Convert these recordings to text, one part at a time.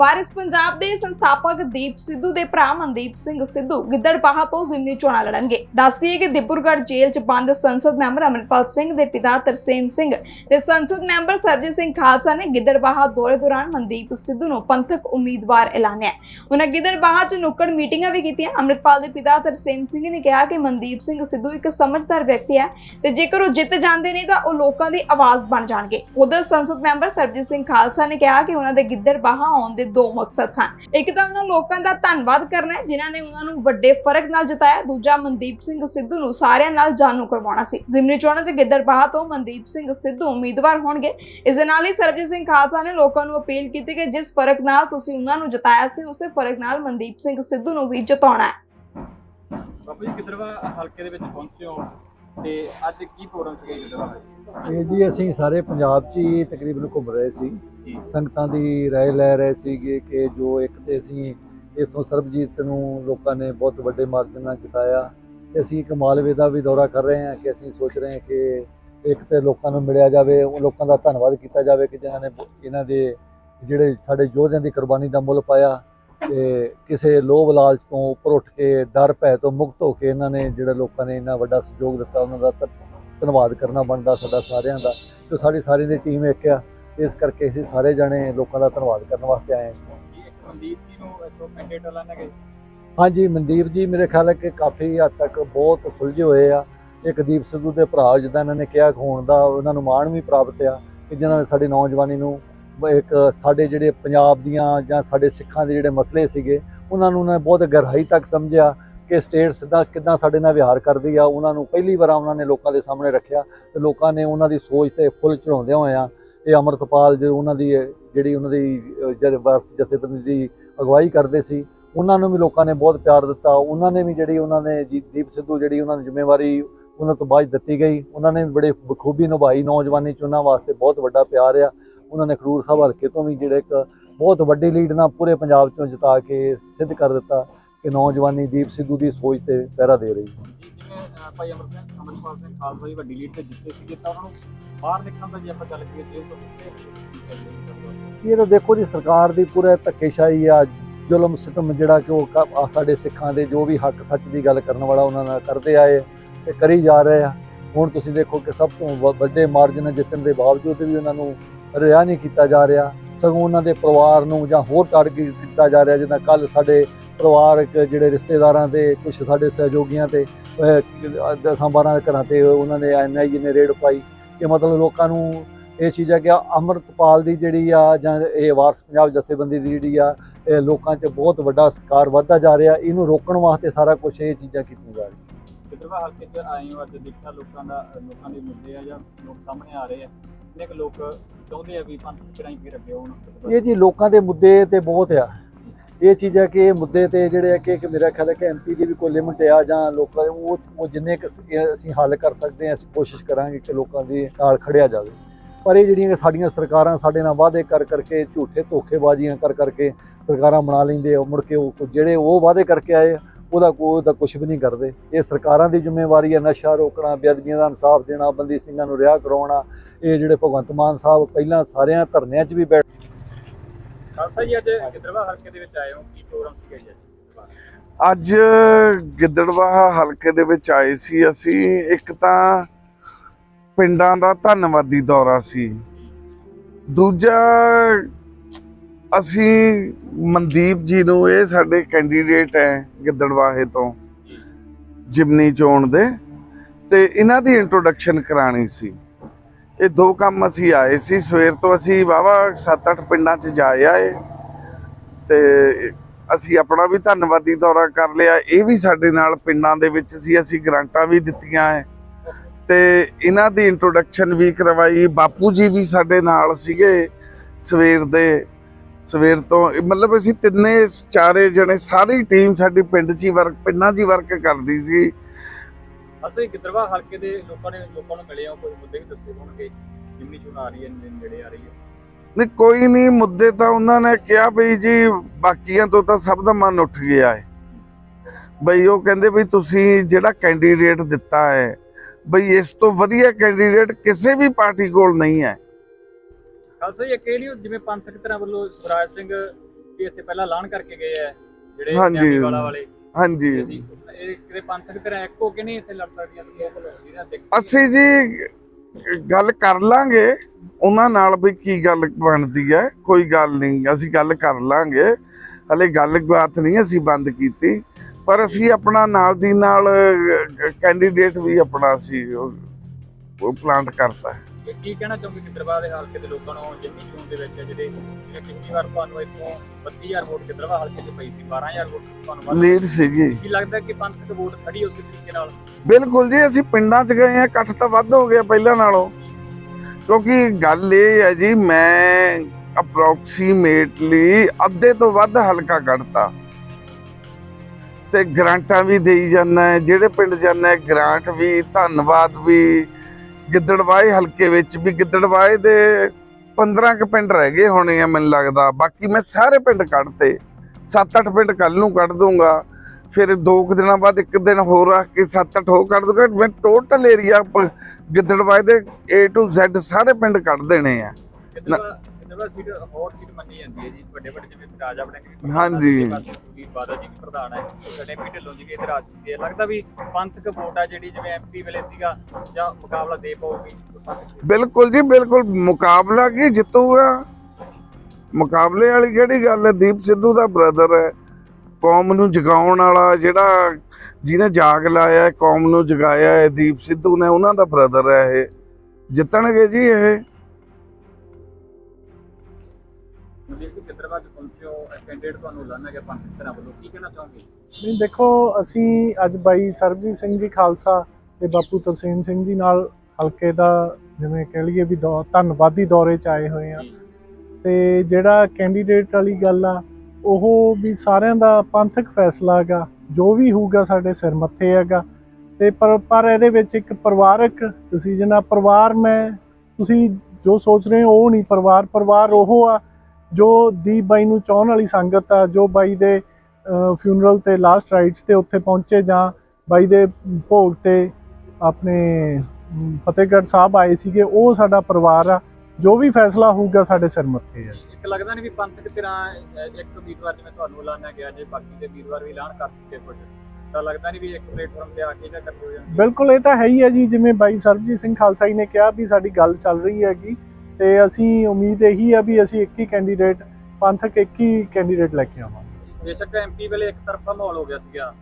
ਵਾਰਿਸ ਪੰਜਾਬ ਦੇ ਸੰਸਥਾਪਕ ਦੀਪ ਸਿੱਧੂ ਦੇ ਭਰਾ ਮਨਦੀਪ ਸਿੰਘ ਸਿੱਧੂ ਗਿੱਦੜਬਾਹਾ ਤੋਂ ਜ਼ਿਮਨੀ ਚੋਣਾਂ ਲੜਨਗੇ। ਦੱਸਦੀਏ ਕਿ ਦਿਬਰਗੜ੍ਹ ਜੇਲ੍ਹ 'ਚ ਬੰਦ ਸੰਸਦ ਮੈਂਬਰ ਅਮਰਪਾਲ ਸਿੰਘ ਦੇ ਪਿਤਾ ਤਰਸੇਮ ਸਿੰਘ ਤੇ ਸੰਸਦ ਮੈਂਬਰ ਸਰਜੀਤ ਸਿੰਘ ਖਾਲਸਾ ਨੇ ਗਿੱਦੜਬਾਹਾ ਦੌਰੇ ਦੌਰਾਨ ਮਨਦੀਪ ਸਿੱਧੂ ਨੂੰ ਪੰਥਕ ਉਮੀਦਵਾਰ ਐਲਾਨਿਆ। ਉਹਨਾਂ ਗਿੱਦੜਬਾਹਾ 'ਚ ਨੁੱਕੜ ਮੀਟਿੰਗਾਂ ਵੀ ਕੀਤੀਆਂ। ਅਮਰਿਤਪਾਲ ਦੇ ਪਿਤਾ ਤਰਸੇਮ ਸਿੰਘ ਨੇ ਕਿਹਾ ਕਿ ਮਨਦੀਪ ਸਿੰਘ ਸਿੱਧੂ ਇੱਕ ਸਮਝਦਾਰ ਵਿਅਕਤੀ ਹੈ ਤੇ ਜੇਕਰ ਉਹ ਜਿੱਤ ਜਾਂਦੇ ਨੇ ਤਾਂ ਉਹ ਲੋਕਾਂ ਦੀ ਆਵਾਜ਼ ਬਣ ਜਾਣਗੇ। ਉਧਰ ਸੰਸਦ ਮੈਂਬਰ ਸਰਜੀਤ ਸਿੰਘ ਖਾਲਸਾ ਨੇ ਕਿਹਾ ਕਿ ਉਹਨਾਂ ਦੇ ਗਿੱਦੜਬਾਹਾ ਆਉਣ ਦੇ ਦੋ ਮਕਸਦ ਸਨ। ਇੱਕ ਤਾਂ ਉਹਨਾਂ ਲੋਕਾਂ ਦਾ ਧੰਨਵਾਦ ਕਰਨਾ ਹੈ, ਜਿਨ੍ਹਾਂ ਨੇ ਉਹਨਾਂ ਨੂੰ ਵੱਡੇ ਫ਼ਰਕ ਨਾਲ ਜਿਤਾਇਆ। ਦੂਜਾ, ਮਨਦੀਪ ਸਿੰਘ ਸਿੱਧੂ ਨੂੰ ਸਾਰਿਆਂ ਨਾਲ ਜਾਣੂ ਕਰਵਾਉਣਾ ਸੀ। ਜ਼ਿਮਨੀ ਚੋਣਾਂ 'ਚ ਗਿੱਦੜਬਾਹਾ ਤੋਂ ਮਨਦੀਪ ਸਿੰਘ ਸਿੱਧੂ ਉਮੀਦਵਾਰ ਹੋਣਗੇ। ਇਸ ਦੇ ਨਾਲ ਹੀ ਸਰਬਜੀਤ ਸਿੰਘ ਖਾਲਸਾ ਨੇ ਲੋਕਾਂ ਨੂੰ ਅਪੀਲ ਕੀਤੀ ਕਿ ਜਿਸ ਫ਼ਰਕ ਨਾਲ ਤੁਸੀਂ ਉਹਨਾਂ ਨੂੰ ਜਿਤਾਇਆ ਸੀ, ਉਸੇ ਫ਼ਰਕ ਨਾਲ ਮਨਦੀਪ ਸਿੰਘ ਸਿੱਧੂ ਨੂੰ ਵੀ ਜਿਤਾਉਣਾ ਹੈ। ਬਾਪੂ ਜੀ ਕਿਧਰਵਾ ਹਲਕੇ ਦੇ ਵਿੱਚ ਪਹੁੰਚੇ ਹੋ? ਤੇ ਅੱਜ ਕੀ ਪ੍ਰੋਗਰਾਮ ਸੀਗਾ ਜੀ ਇਹ ਜੀ ਅਸੀਂ ਸਾਰੇ ਪੰਜਾਬ 'ਚ ਹੀ ਤਕਰੀਬਨ ਘੁੰਮ ਰਹੇ ਸੀ। ਸੰਗਤਾਂ ਦੀ ਰਾਏ ਲੈ ਰਹੇ ਸੀਗੇ ਕਿ ਜੋ ਇੱਕ ਤੇ ਅਸੀਂ ਇਥੋਂ ਸਰਬਜੀਤ ਨੂੰ ਲੋਕਾਂ ਨੇ ਬਹੁਤ ਵੱਡੇ ਮਾਰਜਨ ਨਾਲ ਜਿਤਾਇਆ। ਤੇ ਅਸੀਂ ਇੱਕ ਮਾਲਵੇ ਦਾ ਵੀ ਦੌਰਾ ਕਰ ਰਹੇ ਹਾਂ ਕਿ ਅਸੀਂ ਸੋਚ ਰਹੇ ਹਾਂ ਕਿ ਇੱਕ ਤੇ ਲੋਕਾਂ ਨੂੰ ਮਿਲਿਆ ਜਾਵੇ ਉਹ ਲੋਕਾਂ ਦਾ ਧੰਨਵਾਦ ਕੀਤਾ ਜਾਵੇ ਕਿ ਜਿਨ੍ਹਾਂ ਨੇ ਇਹਨਾਂ ਦੇ ਜਿਹੜੇ ਸਾਡੇ ਯੋਧਿਆਂ ਦੀ ਕੁਰਬਾਨੀ ਦਾ ਮੁੱਲ ਪਾਇਆ। ਤੇ ਕਿਸੇ ਲੋਭ ਲਾਲਚ ਤੋਂ ਉੱਪਰ ਉੱਠ ਕੇ, ਡਰ, ਭੈ ਤੋਂ ਮੁਕਤ ਹੋ ਕੇ ਇਹਨਾਂ ਨੇ, ਜਿਹੜਾ ਲੋਕਾਂ ਨੇ ਇੰਨਾ ਵੱਡਾ ਸਹਿਯੋਗ ਦਿੱਤਾ, ਉਹਨਾਂ ਦਾ ਧੰਨਵਾਦ ਕਰਨਾ ਬਣਦਾ ਸਾਡਾ ਸਾਰਿਆਂ ਦਾ ਤੇ ਸਾਡੀ ਸਾਰੀ ਦੀ ਟੀਮ ਇੱਕ ਆ। ਇਸ ਕਰਕੇ ਅਸੀਂ ਸਾਰੇ ਜਾਣੇ ਲੋਕਾਂ ਦਾ ਧੰਨਵਾਦ ਕਰਨ ਵਾਸਤੇ ਆਏ ਹਾਂ। ਹਾਂਜੀ, ਮਨਦੀਪ ਜੀ, ਮੇਰੇ ਖਿਆਲ ਹੈ ਕਿ ਕਾਫੀ ਹੱਦ ਤੱਕ ਬਹੁਤ ਸੁਲਝੇ ਹੋਏ ਆ। ਇੱਕ ਦੀਪ ਸਿੱਧੂ ਦੇ ਭਰਾ, ਜਿੱਦਾਂ ਇਹਨਾਂ ਨੇ ਕਿਹਾ ਹੋਣ ਦਾ, ਉਹਨਾਂ ਨੂੰ ਮਾਣ ਵੀ ਪ੍ਰਾਪਤ ਆ ਕਿ ਜਿਨ੍ਹਾਂ ਨੇ ਸਾਡੀ ਨੌਜਵਾਨੀ ਨੂੰ ਇੱਕ ਸਾਡੇ ਜਿਹੜੇ ਪੰਜਾਬ ਦੀਆਂ ਜਾਂ ਸਾਡੇ ਸਿੱਖਾਂ ਦੇ ਜਿਹੜੇ ਮਸਲੇ ਸੀਗੇ ਉਹਨਾਂ ਨੂੰ ਉਹਨਾਂ ਨੇ ਬਹੁਤ ਗਹਿਰਾਈ ਤੱਕ ਸਮਝਿਆ ਕਿ ਸਟੇਟ ਸਿੱਧਾ ਕਿੱਦਾਂ ਸਾਡੇ ਨਾਲ ਵਿਹਾਰ ਕਰਦੀ ਆ। ਉਹਨਾਂ ਨੂੰ ਪਹਿਲੀ ਵਾਰ ਉਹਨਾਂ ਨੇ ਲੋਕਾਂ ਦੇ ਸਾਹਮਣੇ ਰੱਖਿਆ ਤੇ ਲੋਕਾਂ ਨੇ ਉਹਨਾਂ ਦੀ ਸੋਚ ਤੇ ਫੁੱਲ ਚੜਾਉਂਦਿਆਂ ਹੋਇਆਂ ਇਹ ਅਮਰਤਪਾਲ ਜੋ ਉਹਨਾਂ ਦੀ ਜਿਹੜੀ ਉਹਨਾਂ ਦੀ ਅਹ, ਜਦ ਜਥੇਬੰਦੀ ਦੀ ਅਗਵਾਈ ਕਰਦੇ ਸੀ ਉਹਨਾਂ ਨੂੰ ਵੀ ਲੋਕਾਂ ਨੇ ਬਹੁਤ ਪਿਆਰ ਦਿੱਤਾ। ਉਹਨਾਂ ਨੇ ਵੀ ਜਿਹੜੀ ਉਹਨਾਂ ਨੇ ਜੀ- ਦੀਪ ਸਿੱਧੂ ਜਿਹੜੀ ਉਹਨਾਂ ਨੂੰ ਜ਼ਿੰਮੇਵਾਰੀ ਉਹਨਾਂ ਤੋਂ ਬਾਅਦ ਦਿੱਤੀ ਗਈ। ਉਹਨਾਂ ਨੇ ਬੜੇ ਬਖੂਬੀ ਨਿਭਾਈ। ਨੌਜਵਾਨੀ ਚ ਉਹਨਾਂ ਵਾਸਤੇ ਬਹੁਤ ਵੱਡਾ ਪਿਆਰ ਆ। ਉਹਨਾਂ ਨੇ ਖਡੂਰ ਸਾਹਿਬ ਹਲਕੇ ਤੋਂ ਵੀ ਜਿਹੜੇ ਇੱਕ ਬਹੁਤ ਵੱਡੀ ਲੀਡ ਨਾਲ ਪੂਰੇ ਪੰਜਾਬ ਚੋਂ ਜਿਤਾ ਕੇ ਸਿੱਧ ਕਰ ਦਿੱਤਾ ਕਿ ਨੌਜਵਾਨੀ ਦੀਪ ਸਿੱਧੂ ਦੀ ਸੋਚ ਤੇ ਪਹਿਰਾ ਦੇ ਰਹੀ। ਹੈ ਜਿਵੇਂ ਅਹ, ਭਾਈ ਅਮਰ ਸਿੰਘ ਅਮਰਪਾਲ ਸਿੰਘ ਖਾਲਸਾ ਜੀ ਵੱਡੀ ਲੀਡ ਤੇ ਜਿੱਤੇ ਸੀਗੇ ਤਾਂ ਉਹਨਾਂ ਨੂੰ ਬਾਹਰ ਨਿਕਲਣ ਦਾ ਜੇ ਆਪਾਂ ਗੱਲ ਕਰੀਏ ਜੇਲ੍ਹ ਤੋਂ ਕਿੱਥੇ ਇਹ ਤਾਂ ਦੇਖੋ ਜੀ ਸਰਕਾਰ ਦੀ ਪੂਰੇ ਧੱਕੇਸ਼ਾਹੀ ਆ ਜ਼ੁਲਮ ਸਿਤਮ ਜਿਹੜਾ ਕਿ ਉਹ ਸਾਡੇ ਸਿੱਖਾਂ ਦੇ ਜੋ ਵੀ ਹੱਕ ਸੱਚ ਦੀ ਗੱਲ ਕਰਨ ਵਾਲਾ ਉਹਨਾਂ ਨਾਲ ਕਰਦੇ ਆਏ ਤੇ ਕਰੀ ਜਾ ਰਹੇ ਆ। ਹੁਣ ਤੁਸੀਂ ਦੇਖੋ ਕਿ ਸਭ ਤੋਂ ਵੱਡੇ ਮਾਰਜਨ ਜਿੱਤਣ ਦੇ ਬਾਵਜੂਦ ਵੀ ਉਹਨਾਂ ਨੂੰ ਰਿਹਾ ਨਹੀਂ ਕੀਤਾ ਜਾ ਰਿਹਾ। ਸਗੋਂ ਉਹਨਾਂ ਦੇ ਪਰਿਵਾਰ ਨੂੰ ਜਾਂ ਹੋਰ ਟਾਰਗੇਟ ਕੀਤਾ ਜਾ ਰਿਹਾ, ਜਿੱਦਾਂ ਕੱਲ ਸਾਡੇ ਪਰਿਵਾਰਕ ਜਿਹੜੇ ਰਿਸ਼ਤੇਦਾਰਾਂ 'ਤੇ ਕੁਝ ਸਾਡੇ ਸਹਿਯੋਗੀਆਂ ਤੇ 10 12 ਘਰਾਂ ਤੇ ਉਹਨਾਂ ਨੇ ਐਨਆਈਏ ਨੇ ਰੇਡ ਪਾਈ ਕਿ ਮਤਲਬ ਲੋਕਾਂ ਨੂੰ ਇਹ ਚੀਜ਼ ਹੈ ਕਿ ਅੰਮ੍ਰਿਤਪਾਲ ਦੀ ਜਿਹੜੀ ਆ ਜਾਂ ਇਹ ਵਾਰਸ ਪੰਜਾਬ ਜਥੇਬੰਦੀ ਦੀ ਜਿਹੜੀ ਆ ਲੋਕਾਂ 'ਚ ਬਹੁਤ ਵੱਡਾ ਸਤਿਕਾਰ ਵੱਧਦਾ ਜਾ ਰਿਹਾ। ਇਹਨੂੰ ਰੋਕਣ ਵਾਸਤੇ ਸਾਰਾ ਕੁਝ ਇਹ ਚੀਜ਼ਾਂ ਕੀਤੀਆਂ ਜਾ ਰਹੀਆਂ। ਕਿਧਰਵਾ ਹਲਕੇ 'ਚ ਆਏ ਹੋ ਅੱਜ ਦੇਖਿਆ ਲੋਕਾਂ ਦਾ ਲੋਕਾਂ ਦੇ ਮੁੱਦੇ ਆ ਜਾਂ ਲੋਕ ਸਾਹਮਣੇ ਆ ਰਹੇ ਆ। ਕਿੰਨੇ ਕੁ ਲੋਕ ਚਾਹੁੰਦੇ ਆ ਵੀ ਪੰਥ ਕਿਰਾਂ ਫਿਰ ਅੱਗੇ ਹੋਣ ਇਹ ਜੀ ਲੋਕਾਂ ਦੇ ਮੁੱਦੇ ਤੇ ਬਹੁਤ ਆ। ਇਹ ਚੀਜ਼ ਹੈ ਕਿ ਇਹ ਮੁੱਦੇ ਤੇ ਜਿਹੜੇ ਹੈ ਕਿ ਮੇਰਾ ਖਿਆਲ ਹੈ ਕਿ ਐਮਪੀ ਦੀ ਵੀ ਕੋਈ ਲਿਮਟ ਆ ਜਾਂ ਲੋਕਾਂ ਦੇ ਉਹ ਉਹ ਜਿੰਨੇ ਕੁ ਅਸੀਂ ਹੱਲ ਕਰ ਸਕਦੇ ਹਾਂ ਅਸੀਂ ਕੋਸ਼ਿਸ਼ ਕਰਾਂਗੇ ਕਿ ਲੋਕਾਂ ਦੇ ਨਾਲ ਖੜਿਆ ਜਾਵੇ। ਪਰ ਇਹ ਜਿਹੜੀਆਂ ਸਾਡੀਆਂ ਸਰਕਾਰਾਂ ਸਾਡੇ ਨਾਲ ਵਾਅਦੇ ਕਰ ਕਰਕੇ ਝੂਠੇ ਧੋਖੇਬਾਜ਼ੀਆਂ ਕਰ ਕਰਕੇ ਸਰਕਾਰਾਂ ਬਣਾ ਲੈਂਦੇ ਆ ਮੁੜ ਕੇ ਉਹ ਜਿਹੜੇ ਉਹ ਵਾਅਦੇ ਕਰਕੇ ਆਏ ਆ, ਉਹਦਾ ਕੋਈ ਉਹਦਾ ਕੁਝ ਵੀ ਨਹੀਂ ਕਰਦੇ। ਇਹ ਸਰਕਾਰਾਂ ਦੀ ਜ਼ਿੰਮੇਵਾਰੀ ਹੈ ਨਸ਼ਾ ਰੋਕਣਾ ਬੇਅਦਬੀਆਂ ਦਾ ਇਨਸਾਫ ਦੇਣਾ ਬੰਦੀ ਸਿੰਘਾਂ ਨੂੰ ਰਿਹਾ ਕਰਵਾਉਣਾ ਇਹ ਜਿਹੜੇ ਭਗਵੰਤ ਮਾਨ ਸਾਹਿਬ ਪਹਿਲਾਂ ਸਾਰਿਆਂ ਧਰਨਿਆਂ 'ਚ ਵੀ ਬੈਠ ਖਾਲਸਾ ਜੀ ਅੱਜ ਕਿਧਰਵਾ ਹਲਕੇ ਦੇ ਵਿੱਚ ਆਏ ਹੋ। ਕੀ ਪ੍ਰੋਗਰਾਮ ਸੀਗਾ ਜੀ ਅੱਜ? ਅੱਜ ਗਿੱਦੜਵਾਹਾ ਹਲਕੇ ਦੇ ਵਿੱਚ ਆਏ ਸੀ ਅਸੀਂ। ਇੱਕ ਤਾਂ ਪਿੰਡਾਂ ਦਾ ਧੰਨਵਾਦੀ ਦੌਰਾ ਸੀ। ਦੂਜਾ ਅਸੀਂ ਮਨਦੀਪ ਜੀ ਨੂੰ ਇਹ ਸਾਡੇ ਕੈਂਡੀਡੇਟ ਹੈ ਗਿੱਦੜਵਾਹੇ ਤੋਂ, ਜਿਮਨੀ ਚੋਣ ਦੇ, ਤੇ ਇਹਨਾਂ ਦੀ ਇੰਟਰੋਡਕਸ਼ਨ ਕਰਾਣੀ ਸੀ। ਇਹ ਦੋ ਕੰਮ ਅਸੀਂ ਆਏ ਸੀ। ਸਵੇਰ ਤੋਂ ਅਸੀਂ ਵਾਵਾ 7-8 ਪਿੰਡਾਂ 'ਚ ਜਾਏ ਆਏ ਤੇ ਅਸੀਂ ਆਪਣਾ ਵੀ ਧੰਨਵਾਦੀ ਦੌਰਾ ਕਰ ਲਿਆ। ਇਹ ਵੀ ਸਾਡੇ ਨਾਲ ਪਿੰਡਾਂ ਦੇ ਵਿੱਚ ਸੀ। ਅਸੀਂ ਗ੍ਰਾਂਟਾਂ ਵੀ ਦਿੱਤੀਆਂ ਹੈ। ਤੇ ਇਹਨਾਂ ਦੀ ਇੰਟਰੋਡਕਸ਼ਨ ਵੀ ਕਰਵਾਈ। ਬਾਪੂ ਜੀ ਵੀ ਸਾਡੇ ਨਾਲ ਸੀਗੇ ਸਵੇਰ ਦੇ। ਸਵੇਰ ਤੋਂ ਮਤਲਬ ਅਸੀਂ ਤਿੰਨੇ ਚਾਰੇ ਜਣੇ ਸਾਰੀ ਟੀਮ ਸਾਡੀ ਪਿੰਡ 'ਚ ਹੀ ਵਰਕ ਪਿੰਡਾਂ 'ਚ ਹੀ ਵਰਕ ਕਰਦੀ ਸੀ। ਅਸੀਂ ਕਿਧਰਵਾ ਹਲਕੇ ਦੇ ਲੋਕਾਂ ਨੇ ਲੋਕਾਂ ਨੂੰ ਮਿਲੇ ਹੋ ਕੋਈ ਮੁੱਦੇ ਵੀ ਦੱਸੇ ਹੋਣਗੇ? ਜਿੰਨੀ ਚੋਣ ਆ ਰਹੀ ਹੈ ਨੇੜੇ ਆ ਰਹੀ ਹੈ। ਨਹੀਂ ਕੋਈ ਨਹੀਂ ਮੁੱਦੇ ਤਾਂ ਉਹਨਾਂ ਨੇ ਕਿਹਾ ਬਈ ਜੀ ਬਾਕੀਆਂ ਤੋਂ ਤਾਂ ਸਭ ਦਾ ਮਨ ਉੱਠ ਗਿਆ ਹੈ। ਬਈ ਉਹ ਕਹਿੰਦੇ ਬਈ ਤੁਸੀਂ ਜਿਹੜਾ ਕੈਂਡੀਡੇਟ ਦਿੱਤਾ ਹੈ ਬਈ ਇਸ ਤੋਂ ਵਧੀਆ ਕੈਂਡੀਡੇਟ ਕਿਸੇ ਵੀ ਪਾਰਟੀ ਕੋਲ ਨਹੀਂ ਹੈ। ਖਾਲਸਾ ਜੀ ਅਕੇਲੀ ਜਿਵੇਂ ਪੰਥਕ ਤਰ੍ਹਾਂ ਵੱਲੋਂ ਸਵਰਾਜ ਸਿੰਘ ਲੋਕੀ ਇੱਥੇ ਪਹਿਲਾਂ ਐਲਾਨ ਕਰਕੇ ਗਏ ਆ ਜਿਹੜੇ ਹਾਂਜੀ। ਵਾਲਾ ਵਾਲੇ। ਹਾਂਜੀ। ਅਸੀਂ ਇਹ ਕਿਤੇ ਪੰਥਕ ਤਰ੍ਹਾਂ ਇੱਕੋ ਕਿ ਨਹੀਂ ਇੱਥੇ ਲੜ ਸਕਦੀਆਂ ਸੀ ਜਿਹਨਾਂ ਦੇਖ ਅਸੀਂ ਜੀ ਗੱਲ ਕਰ ਲਾਂਗੇ ਉਹਨਾਂ ਨਾਲ ਵੀ ਕੀ ਗੱਲ ਬਣਦੀ ਹੈ ਕੋਈ ਗੱਲ ਨਹੀਂ ਅਸੀਂ ਗੱਲ ਕਰ ਲਾਂਗੇ। ਹਲੇ ਗੱਲ ਬਾਤ ਨਹੀਂ ਅਸੀਂ ਬੰਦ ਕੀਤੀ ਪਰ ਅਸੀਂ ਆਪਣਾ ਨਾਲ ਦੀ ਨਾਲ ਕੈਂਡੀਡੇਟ ਵੀ ਆਪਣਾ ਸੀ ਉਹ ਪਲਾਂਟ ਕਰਤਾ ਹੈ। ਤੇ ਕੀ ਕਹਿਣਾ ਚਾਹੋਗੇ ਗਿੱਦੜਬਾਹ ਦੇ ਹਲਕੇ ਦੇ ਲੋਕਾਂ ਨੂੰ ਜਿੰਨੀ ਚੋਣ ਦੇ ਵਿੱਚ ਜਿਹੜੇ ਜਿਹੜੇ ਪਿਛਲੀ ਵਾਰ ਤੁਹਾਨੂੰ ਇੱਥੋਂ 32000 ਵੋਟ ਗਿੱਦੜਬਾਹ ਹਲਕੇ 'ਚ ਪਈ ਸੀ 12000 ਵੋਟ ਤੁਹਾਨੂੰ ਵੱਧ ਲੀਡ ਸੀਗੀ। ਕੀ ਲੱਗਦਾ ਕਿ ਪੰਥਕ ਵੋਟ ਖੜੀ ਉਸੇ ਤਰੀਕੇ ਨਾਲ? ਬਿਲਕੁਲ ਜੀ ਅਸੀਂ ਪਿੰਡਾਂ 'ਚ ਗਏ ਆ ਇਕੱਠ ਤਾਂ ਵੱਧ ਹੋ ਗਿਆ ਪਹਿਲਾਂ ਨਾਲੋਂ। ਕਿਉਂਕਿ ਗੱਲ ਇਹ ਹੈ ਜੀ ਮੈਂ ਅਪਰੋਕਸੀਮੇਟਲੀ ਅੱਧੇ ਤੋਂ ਵੱਧ ਹਲਕਾ ਕੱਢਤਾ। ਤੇ ਗ੍ਰਾਂਟਾਂ ਵੀ ਦੇਈ ਜਾਂਦਾ ਹੈ ਜਿਹੜੇ ਪਿੰਡ ਜਾਂਦਾ ਹੈ ਗ੍ਰਾਂਟ ਵੀ ਧੰਨਵਾਦ ਵੀ ਗਿੱਦੜਵਾਏ ਹਲਕੇ ਵਿੱਚ ਵੀ ਗਿੱਦੜਵਾਏ ਦੇ 15 ਕੁ ਪਿੰਡ ਰਹਿ ਗਏ ਹੋਣੇ ਆ ਮੈਨੂੰ ਲੱਗਦਾ। ਬਾਕੀ ਮੈਂ ਸਾਰੇ ਪਿੰਡ ਕੱਢਤੇ। 7-8 ਪਿੰਡ ਕੱਲ ਨੂੰ ਕੱਢ ਦੂੰਗਾ। ਫਿਰ ਦੋ ਕੁ ਦਿਨਾਂ ਬਾਅਦ ਇੱਕ ਦਿਨ ਹੋਰ ਰੱਖ ਕੇ 7-8 ਹੋ ਕੱਢ ਦੂੰਗਾ। ਮੈਂ ਟੋਟਲ ਏਰੀਆ ਗਿੱਦੜਵਾਏ ਦੇ A to Z ਸਾਰੇ ਪਿੰਡ ਕੱਢ ਦੇਣੇ ਆ। ਗਿੱਦੜਬਾਹ ਗਿੱਦੜਬਾਹ ਸੀਟ ਹੋਰ ਸੀਟ ਮੰਨੀ ਜਾਂਦੀ ਹੈ ਜੀ ਵੱਡੇ ਵੱਡੇ ਜਿਵੇਂ ਰਾਜਾ ਬਣੇ ਕਿ ਹਾਂਜੀ। ਸੁਖਬੀਰ ਬਾਦਲ ਜੀ ਵੀ ਪ੍ਰਧਾਨ ਹੈ ਸਾਡੇ ਐਮਪੀ ਢਿੱਲੋਂ ਜੀ ਵੀ ਇਧਰ ਆ ਚੁੱਕੇ ਆ। ਲੱਗਦਾ ਵੀ ਪੰਥਕ ਵੋਟ ਆ ਜਿਹੜੀ ਜਿਵੇਂ ਐਮਪੀ ਵੇਲੇ ਸੀਗਾ ਜਾਂ ਮੁਕਾਬਲਾ ਦੇ ਪਾਉਗੀ। ਪੰਥਕ ਬਿਲਕੁਲ ਜੀ ਬਿਲਕੁਲ ਮੁਕਾਬਲਾ ਕੀ ਜਿੱਤੂਗਾ? ਮੁਕਾਬਲੇ ਵਾਲੀ ਕਿਹੜੀ ਗੱਲ ਹੈ? ਦੀਪ ਸਿੱਧੂ ਦਾ ਬ੍ਰਦਰ ਹੈ। ਕੌਮ ਨੂੰ ਜਗਾਉਣ ਵਾਲਾ ਜਿਹੜਾ ਜਿਹਨੇ ਜਾਗ ਲਾਇਆ ਹੈ, ਕੌਮ ਨੂੰ ਜਗਾਇਆ ਹੈ ਦੀਪ ਸਿੱਧੂ ਨੇ ਉਹਨਾਂ ਦਾ ਬ੍ਰਦਰ ਹੈ ਇਹ। ਜਿੱਤਣਗੇ ਜੀ ਇਹ। ਮਤਲਬ ਕਿ ਗਿੱਦੜਬਾਹ ਚ ਪਹੁੰਚਿਓ ਕੈਂਡੀਡੇਟ ਤੁਹਾਨੂੰ ਲਾਣਾ ਗਿਆ ਪੰਥਕ ਤਰ੍ਹਾਂ ਵੱਲੋਂ ਕੀ ਕਹਿਣਾ ਚਾਹੋਗੇ? ਨਹੀਂ ਦੇਖੋ ਅਸੀਂ ਅੱਜ ਬਾਈ ਸਰਬਜੀਤ ਸਿੰਘ ਜੀ ਖਾਲਸਾ ਤੇ ਬਾਪੂ ਤਰਸੇਮ ਸਿੰਘ ਜੀ ਨਾਲ ਹਲਕੇ ਦਾ ਜਿਵੇਂ ਕਹਿ ਲਈਏ ਵੀ ਦੌ- ਧੰਨਵਾਦੀ ਦੌਰੇ 'ਚ ਆਏ ਹੋਏ ਆ ਤੇ ਜਿਹੜਾ ਕੈਂਡੀਡੇਟ ਵਾਲੀ ਗੱਲ ਆ ਉਹ ਵੀ ਸਾਰਿਆਂ ਦਾ ਪੰਥਕ ਫੈਸਲਾ ਹੈਗਾ ਜੋ ਵੀ ਹੋਊਗਾ ਸਾਡੇ ਸਿਰ ਮੱਥੇ ਹੈਗਾ। ਤੇ ਪਰ ਪਰ ਇਹਦੇ ਵਿੱਚ ਇੱਕ ਪਰਿਵਾਰਕ ਡਿਸੀਜਨ ਆ ਪਰਿਵਾਰ ਮੈਂ ਤੁਸੀਂ ਜੋ ਸੋਚ ਰਹੇ ਹੋ ਉਹ ਨਹੀਂ ਪਰਿਵਾਰ ਪਰਿਵਾਰ ਉਹ ਆ ਜੋ ਦੀਪ ਬਾਈ ਨੂੰ ਚਾਹਣ ਵਾਲੀ ਸੰਗਤ ਆ ਜੋ ਬਾਈ ਦੇ ਫਿਊਨਰਲ ਤੇ ਲਾਸਟ ਰਾਈਟਸ ਤੇ ਉੱਥੇ ਪਹੁੰਚੇ ਜਾਂ ਬਾਈ ਦੇ ਭੋਗ ਤੇ ਆਪਣੇ ਫਤਿਹਗੜ੍ਹ ਸਾਹਿਬ ਆਏ ਸੀਗੇ ਉਹ ਸਾਡਾ ਪਰਿਵਾਰ ਆ। ਜੋ ਵੀ ਫੈਸਲਾ ਹੋਊਗਾ ਸਾਡੇ ਸਿਰ ਮੱਥੇ ਆ। ਇੱਕ ਲੱਗਦਾ ਨਹੀਂ ਵੀ ਪੰਥਕ ਤਰ੍ਹਾਂ ਇੱਕ ਵੀਰਵਾਰ ਜਿਵੇਂ ਤੁਹਾਨੂੰ ਲਾਣਾ ਗਿਆ ਜੇ ਬਾਕੀ ਦੇ ਵੀਰਵਾਰ ਵੀ ਐਲਾਨ ਕਰ ਚੁੱਕੇ ਕੁਝ ਤਾਂ ਲੱਗਦਾ ਨਹੀਂ ਵੀ ਇੱਕ ਪਲੇਟਫਾਰਮ ਤੇ ਆ ਕੇ ਜਾਂ ਇਕੱਠੇ ਹੋ ਬਿਲਕੁਲ ਇਹ ਤਾਂ ਹੈ ਹੀ ਹੈ ਜੀ ਜਿਵੇਂ ਬਾਈ ਸਰਬਜੀਤ ਸਿੰਘ ਖਾਲਸਾ ਜੀ ਨੇ ਕਿਹਾ ਵੀ ਸਾਡੀ ਗੱਲ ਚੱਲ ਰਹੀ ਹੈਗੀ। ਤੇ ਅਸੀਂ ਉਮੀਦ ਇਹੀ ਆ ਵੀ ਅਸੀਂ ਇੱਕ ਹੀ ਕੈਂਡੀਡੇਟ ਪੰਥਕ ਇੱਕ ਹੀ ਕੈਂਡੀਡੇਟ ਲੈ ਕੇ ਆਵਾਂਗੇ। ਬੇਸ਼ੱਕ ਐਮਪੀ ਵੇਲੇ ਇੱਕ ਤਰਫਾ ਮਾਹੌਲ ਹੋ ਗਿਆ ਸੀਗਾ।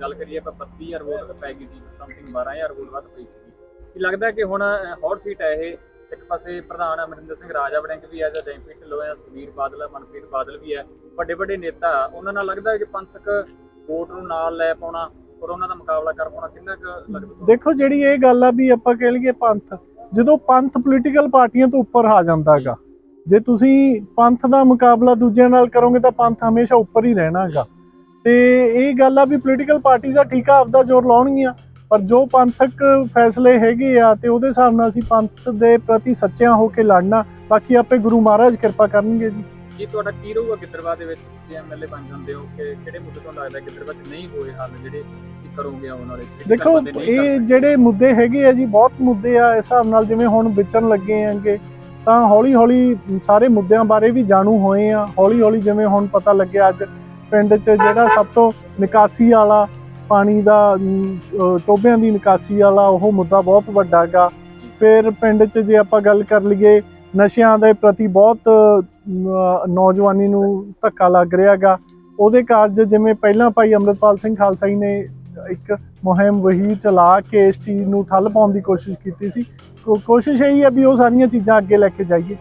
ਗੱਲ ਕਰੀਏ ਆਪਾਂ 32000 ਵੋਟ ਪੈ ਗਈ ਸੀ ਸਮਥਿੰਗ 12000 ਵੋਟ ਵੱਧ ਪਈ ਸੀ ਕੀ ਲੱਗਦਾ ਕਿ ਹੁਣ ਹੌਟ ਸੀਟ ਹੈ ਇਹ? ਇੱਕ ਪਾਸੇ ਪ੍ਰਧਾਨ ਅਮਰਿੰਦਰ ਸਿੰਘ ਰਾਜਾ ਵੜਿੰਗ ਵੀ ਹੈ ਜਾਂ ਡੈਂਪੀ ਢਿੱਲੋਂ ਹੈ ਸੁਖਬੀਰ ਬਾਦਲ ਹੈ ਮਨਪ੍ਰੀਤ ਬਾਦਲ ਵੀ ਹੈ ਵੱਡੇ ਵੱਡੇ ਨੇਤਾ ਉਹਨਾਂ ਨਾਲ ਲੱਗਦਾ ਕਿ ਪੰਥਕ ਵੋਟ ਨੂੰ ਨਾਲ ਲੈ ਪਾਉਣਾ ਔਰ ਉਹਨਾਂ ਦਾ ਮੁਕਾਬਲਾ ਕਰ ਪਾਉਣਾ ਕਿੰਨਾ ਕੁ ਲੱਗਦਾ? ਦੇਖੋ ਜਿਹੜੀ ਇਹ ਗੱਲ ਆ ਵੀ ਆਪਾਂ ਕਹਿ ਲਈਏ ਪੰਥ ਜਦੋਂ ਪੰਥ ਪੋਲੀਟੀਕਲ ਪਾਰਟੀਆਂ ਤੋਂ ਉੱਪਰ ਆ ਜਾਂਦਾ ਜੇ ਤੁਸੀਂ ਪੰਥ ਦਾ ਮੁਕਾਬਲਾ ਦੂਜਿਆਂ ਨਾਲ ਕਰੋਗੇ ਤਾਂ ਪੰਥ ਹਮੇਸ਼ਾ ਉੱਪਰ ਹੀ ਰਹਿਣਾ ਹੈਗਾ। ਤੇ ਇਹ ਗੱਲ ਆ ਵੀ ਪੋਲੀਟੀਕਲ ਪਾਰਟੀਆਂ ਠੀਕ ਆ, ਆਪਦਾ ਜ਼ੋਰ ਲਾਉਣਗੀਆਂ, ਪਰ ਜੋ ਪੰਥਕ ਫੈਸਲੇ ਹੈਗੇ ਆ ਤੇ ਉਹਦੇ ਹਿਸਾਬ ਨਾਲ ਅਸੀਂ ਪੰਥ ਦੇ ਪ੍ਰਤੀ ਸੱਚਿਆਂ ਹੋ ਕੇ ਲੜਨਾ, ਬਾਕੀ ਆਪੇ ਗੁਰੂ ਮਹਾਰਾਜ ਕਿਰਪਾ ਕਰਨਗੇ ਜੀ। ਕੀ ਤੁਹਾਡਾ ਕੀ ਰਹੂਗਾ ਗਿੱਦੜਬਾਹ ਦੇ ਵਿੱਚ? ਜੇ ਐਮਐਲਏ ਬਣ ਜਾਂਦੇ ਹੋ ਕਿ ਕਿਹੜੇ ਮੁੱਦੇ ਤੁਹਾਨੂੰ ਲੱਗਦਾ ਗਿੱਦੜਬਾਹ 'ਚ ਨਹੀਂ ਹੋਏ ਹੱਲ ਜਿਹੜੇ ਕੀ ਕਰੋਗੇ ਆਉਣ ਵਾਲੇ? ਦੇਖੋ ਇਹ? ਜਿਹੜੇ ਮੁੱਦੇ ਹੈਗੇ ਆ ਜੀ ਬਹੁਤ ਮੁੱਦੇ ਆ ਇਸ ਹਿਸਾਬ ਨਾਲ ਜਿਵੇਂ ਹੁਣ ਵਿਚਰਨ ਲੱਗੇ ਆਂਗੇ ਤਾਂ ਹੌਲੀ ਹੌਲੀ ਸਾਰੇ ਮੁੱਦਿਆਂ ਬਾਰੇ ਵੀ ਜਾਣੂ ਹੋਏ ਆ। ਹੌਲੀ ਹੌਲੀ ਜਿਵੇਂ ਹੁਣ ਪਤਾ ਲੱਗਿਆ ਅੱਜ ਪਿੰਡ 'ਚ ਜਿਹੜਾ ਸਭ ਤੋਂ ਨਿਕਾਸੀ ਵਾਲਾ ਪਾਣੀ ਦਾ ਟੋਬਿਆਂ ਦੀ ਨਿਕਾਸੀ ਵਾਲਾ ਉਹ ਮੁੱਦਾ ਬਹੁਤ ਵੱਡਾ ਗਾ। ਫਿਰ ਪਿੰਡ 'ਚ ਜੇ ਆਪਾਂ ਗੱਲ ਕਰ ਲਈਏ ਨਸ਼ਿਆਂ ਦੇ ਪ੍ਰਤੀ ਬਹੁਤ ਨੌਜਵਾਨੀ ਨੂੰ ਧੱਕਾ ਲੱਗ ਰਿਹਾ ਗਾ ਉਹਦੇ ਕਾਰਜ ਜਿਵੇਂ ਪਹਿਲਾਂ ਭਾਈ ਅੰਮ੍ਰਿਤਪਾਲ ਸਿੰਘ ਖਾਲਸਾ ਜੀ ਨੇ ਇੱਕ ਮੁਹਿੰਮ ਵਹੀ ਚਲਾ ਕੇ ਇਸ ਚੀਜ਼ ਨੂੰ ਠੱਲ ਪਾਉਣ ਦੀ ਕੋਸ਼ਿਸ਼ ਕੀਤੀ ਸੀ। ਕੋਸ਼ਿਸ਼ ਇਹੀ ਹੈ ਵੀ ਉਹ ਸਾਰੀਆਂ ਚੀਜ਼ਾਂ ਅੱਗੇ ਲੈ ਕੇ ਜਾਈਏ।